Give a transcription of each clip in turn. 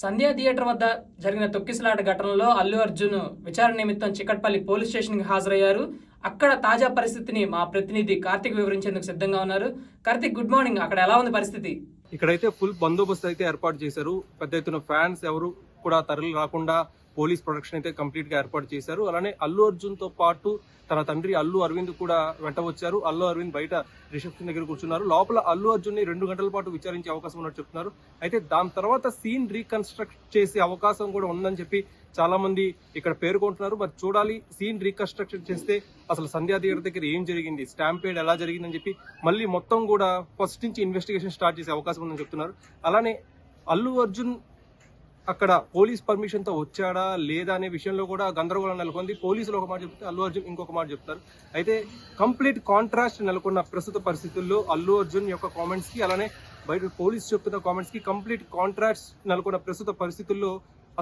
సంధ్యా theatre వద్ద జరిగిన తొక్కిసలాట ఘటనలో అల్లు అర్జున్ విచారణ నిమిత్తం చిక్కట్పల్లి పోలీస్ స్టేషన్కి హాజరయ్యారు. అక్కడ తాజా పరిస్థితిని మా ప్రతినిధి కార్తిక్ వివరించేందుకు సిద్ధంగా ఉన్నారు. Karthik good morning. అక్కడ ఎలా ఉంది పరిస్థితి? ఇక్కడైతే ఫుల్ బందోబస్తు అయితే ఏర్పాటు చేశారు. పెద్ద ఎత్తున ఫ్యాన్స్ ఎవరు కూడా తరలి రాకుండా పోలీస్ ప్రొటెక్షన్ అయితే కంప్లీట్గా ఏర్పాటు చేశారు. అలానే అల్లు అర్జున్తో పాటు తన తండ్రి అల్లు అరవింద్ కూడా వెంట వచ్చారు. అల్లు అరవింద్ బయట రిసెప్షన్ దగ్గర కూర్చున్నారు. లోపల అల్లు అర్జున్ని రెండు గంటల పాటు విచారించే అవకాశం ఉన్నట్టు చెప్తున్నారు. అయితే దాని తర్వాత సీన్ రీకన్స్ట్రక్ట్ చేసే అవకాశం కూడా ఉందని చెప్పి చాలా మంది ఇక్కడ పేర్కొంటున్నారు. మరి చూడాలి సీన్ రీకన్స్ట్రక్షన్ చేస్తే అసలు సంధ్యా థియేటర్ దగ్గర ఏం జరిగింది స్టాంపేడ్ ఎలా జరిగిందని చెప్పి మళ్ళీ మొత్తం కూడా ఫస్ట్ నుంచి ఇన్వెస్టిగేషన్ స్టార్ట్ చేసే అవకాశం ఉందని చెప్తున్నారు. అలానే అల్లు అర్జున్ అక్కడ పోలీస్ పర్మిషన్తో వచ్చాడా లేదా అనే విషయంలో కూడా గందరగోళం నెలకొంది. పోలీసులు ఒక మాట చెప్తే అల్లు అర్జున్ ఇంకొక మాట చెప్తారు. అయితే కంప్లీట్ కాంట్రాస్ట్ నెలకొన్న ప్రస్తుత పరిస్థితుల్లో అల్లు అర్జున్ యొక్క కామెంట్స్కి అలానే బయట పోలీస్ చెప్తున్న కామెంట్స్కి కంప్లీట్ కాంట్రాస్ట్ నెలకొన్న ప్రస్తుత పరిస్థితుల్లో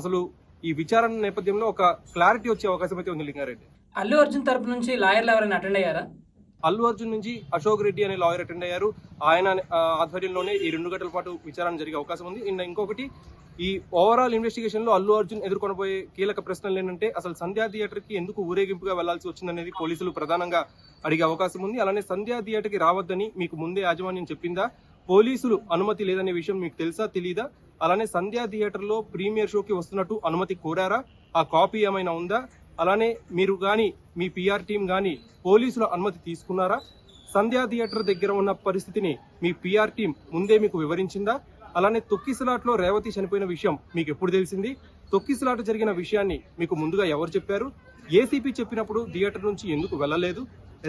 అసలు ఈ విచారణ నేపథ్యంలో ఒక క్లారిటీ వచ్చే అవకాశం అయితే ఉంది లింగారెడ్డి. అల్లు అర్జున్ తరపు నుంచి లాయర్లు ఎవరైనా అటెండ్ అయ్యారా? అల్లు అర్జున్ నుంచి అశోక్ రెడ్డి అనే లాయర్ అటెండ్ అయ్యారు. ఆయన ఆధ్వర్యంలోనే ఈ రెండు గంటల పాటు విచారణ జరిగే అవకాశం ఉంది. ఇంకా ఇంకొకటి ఈ ఓవరాల్ ఇన్వెస్టిగేషన్లో అల్లు అర్జున్ ఎదుర్కొనబోయే కీలక ప్రశ్నలు ఏంటంటే అసలు సంధ్యా థియేటర్కి ఎందుకు ఊరేగింపుగా వెళ్ళాల్సి వచ్చిందనేది పోలీసులు ప్రధానంగా అడిగే అవకాశం ఉంది. అలానే సంధ్యా థియేటర్కి రావద్దని మీకు ముందే యాజమాన్యం చెప్పిందా? పోలీసులు అనుమతి లేదనే విషయం మీకు తెలుసా? తెలీదా? అలానే సంధ్యా థియేటర్లో ప్రీమియర్ షోకి వస్తున్నట్టు అనుమతి కోరారా? ఆ కాపీ ఏమైనా ఉందా? అలానే మీరు కానీ మీ పిఆర్ టీం కానీ పోలీసుల అనుమతి తీసుకున్నారా? సంధ్యా థియేటర్ దగ్గర ఉన్న పరిస్థితిని మీ పిఆర్ టీం ముందే మీకు వివరించిందా? అలానే తొక్కిసలాట్లో రేవతి చనిపోయిన విషయం మీకు ఎప్పుడు తెలిసింది? తొక్కిసలాట జరిగిన విషయాన్ని మీకు ముందుగా ఎవరు చెప్పారు? ఏసీపీ చెప్పినప్పుడు థియేటర్ నుంచి ఎందుకు వెళ్ళలేదు?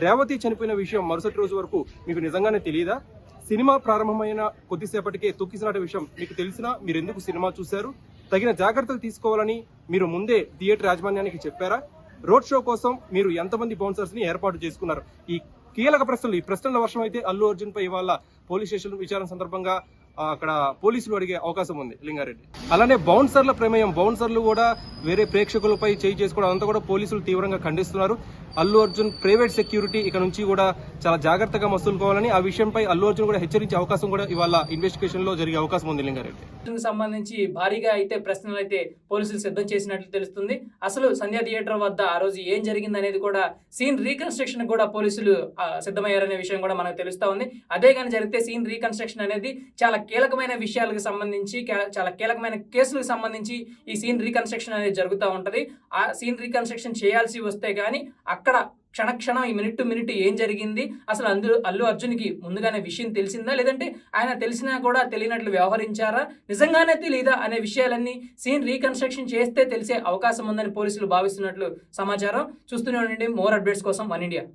రేవతి చనిపోయిన విషయం మరుసటి రోజు వరకు మీకు నిజంగానే తెలియదా? సినిమా ప్రారంభమైన కొద్దిసేపటికే తొక్కిసలాట విషయం మీకు తెలిసినా మీరు ఎందుకు సినిమా చూశారు? తగిన జాగ్రత్తలు తీసుకోవాలని మీరు ముందే థియేటర్ యాజమాన్యానికి చెప్పారా? రోడ్ షో కోసం మీరు ఎంతమంది బౌన్సర్స్ని ఏర్పాటు చేసుకున్నారు? ఈ కీలక ప్రశ్నలు ఈ ప్రశ్నల వర్షం అయితే అల్లు అర్జున్ పై ఇవాళ పోలీస్ స్టేషన్ విచారణ సందర్భంగా అక్కడ పోలీసులు అడిగే అవకాశం ఉంది లింగారెడ్డి. అలానే బౌన్సర్ల ప్రమేయం బౌన్సర్లు కూడా వేరే ప్రేక్షకులపై చేయి చేసుకోవడం అంతా కూడా పోలీసులు తీవ్రంగా ఖండిస్తున్నారు. అల్లు అర్జున్ ప్రైవేట్ సెక్యూరిటీ ఇక నుంచి కూడా చాలా జాగ్రత్తగా మసులుకోవాలని ఆ విషయంపై అల్లు అర్జున్ కూడా హెచ్చరించే అవకాశం కూడా ఇవాళ ఇన్వెస్టిగేషన్లో జరిగే అవకాశం ఉంది లింగారెడ్డి. సంబంధించి భారీగా అయితే ప్రశ్నలు అయితే పోలీసులు సిద్ధం చేసినట్లు తెలుస్తుంది. అసలు సంధ్యా థియేటర్ వద్ద ఆ రోజు ఏం జరిగింది అనేది కూడా సీన్ రీకన్స్ట్రక్షన్ కూడా పోలీసులు సిద్ధమయ్యారనే విషయం కూడా మనకు తెలుస్తా ఉంది. అదే కానీ జరిగితే సీన్ రీకన్స్ట్రక్షన్ అనేది చాలా కీలకమైన విషయాలకు సంబంధించి చాలా కీలకమైన కేసులకు సంబంధించి ఈ సీన్ రీకన్స్ట్రక్షన్ అనేది జరుగుతూ ఉంటుంది. ఆ సీన్ రీకన్స్ట్రక్షన్ చేయాల్సి వస్తే కానీ అక్కడ క్షణ క్షణం ఈ మినిట్ టు మినిట్ ఏం జరిగింది? అసలు అందు అల్లు అర్జున్కి ముందుగానే విషయం తెలిసిందా? లేదంటే ఆయన తెలిసినా కూడా తెలియనట్లు వ్యవహరించారా? నిజంగానే తెలీదా? అనే విషయాలన్నీ సీన్ రీకన్స్ట్రక్షన్ చేస్తే తెలిసే అవకాశం ఉందని పోలీసులు భావిస్తున్నట్లు సమాచారం. చూస్తూనే ఉండండి. మోర్ అప్డేట్స్ కోసం వన్ ఇండియా.